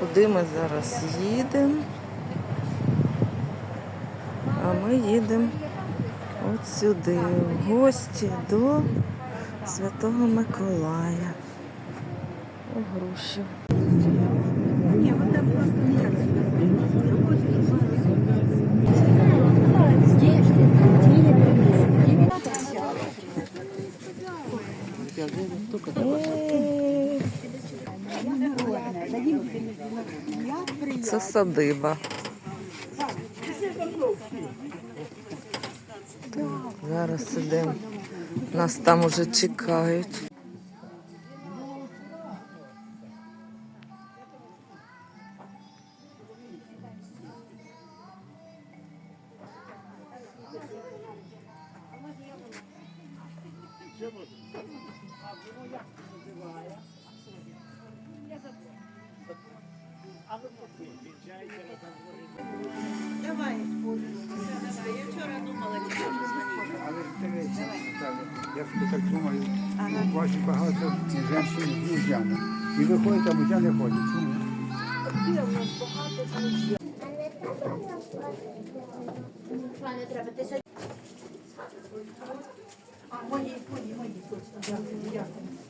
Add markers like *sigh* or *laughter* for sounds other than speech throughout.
Куди ми зараз їдемо? А ми їдемо от сюди, в гості до Святого Миколая. У Грушів. Це садиба. Так, зараз ідемо. Нас там уже чекають. Але дивіться, я собі так думаю, багато жінок з мужями. І виходять, а мужа не ходять. Чому?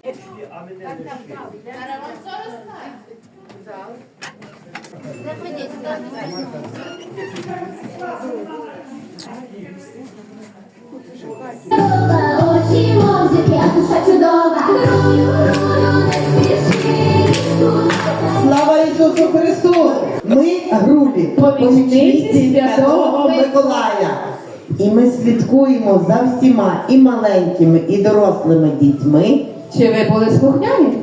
Очі мовзик, я душа чудова. Рую, рую, не спіши. Слава Ісусу Христу! Ми грубі, помічниці Святого Миколая. І ми слідкуємо за всіма і маленькими, і дорослими дітьми. Чи ви були слухняні?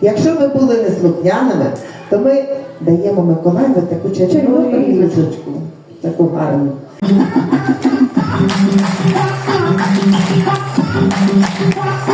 Якщо ви були неслухняними, то ми даємо Миколаєві таку Червону різочку, таку гарну. *laughs*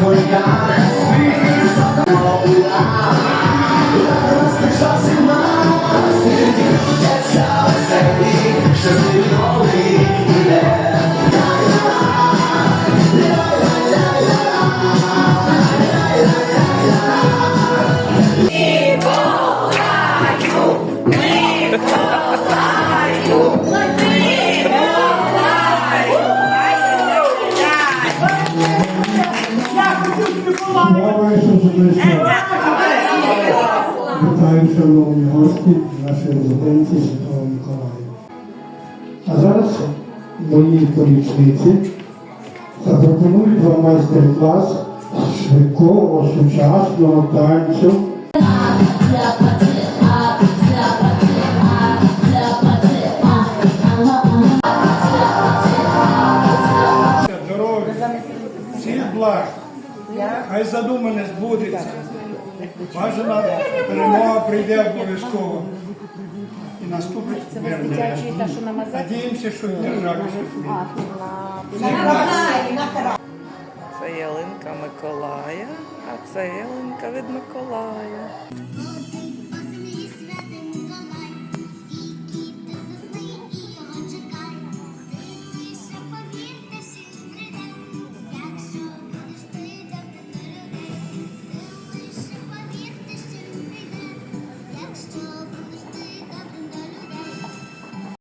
Слава Вітаю, шановні гості нашої резиденції Святого Миколая. А зараз мої помічниці запропонують вам майстер-клас швидкого сучасного танцю здоров'я, всіх благ. Хай задумане збудеться. Бажана перемога прийде обов'язково. І наступить мирне. Надіємося, що і. Це ялинка Миколая, а це ялинка від Миколая.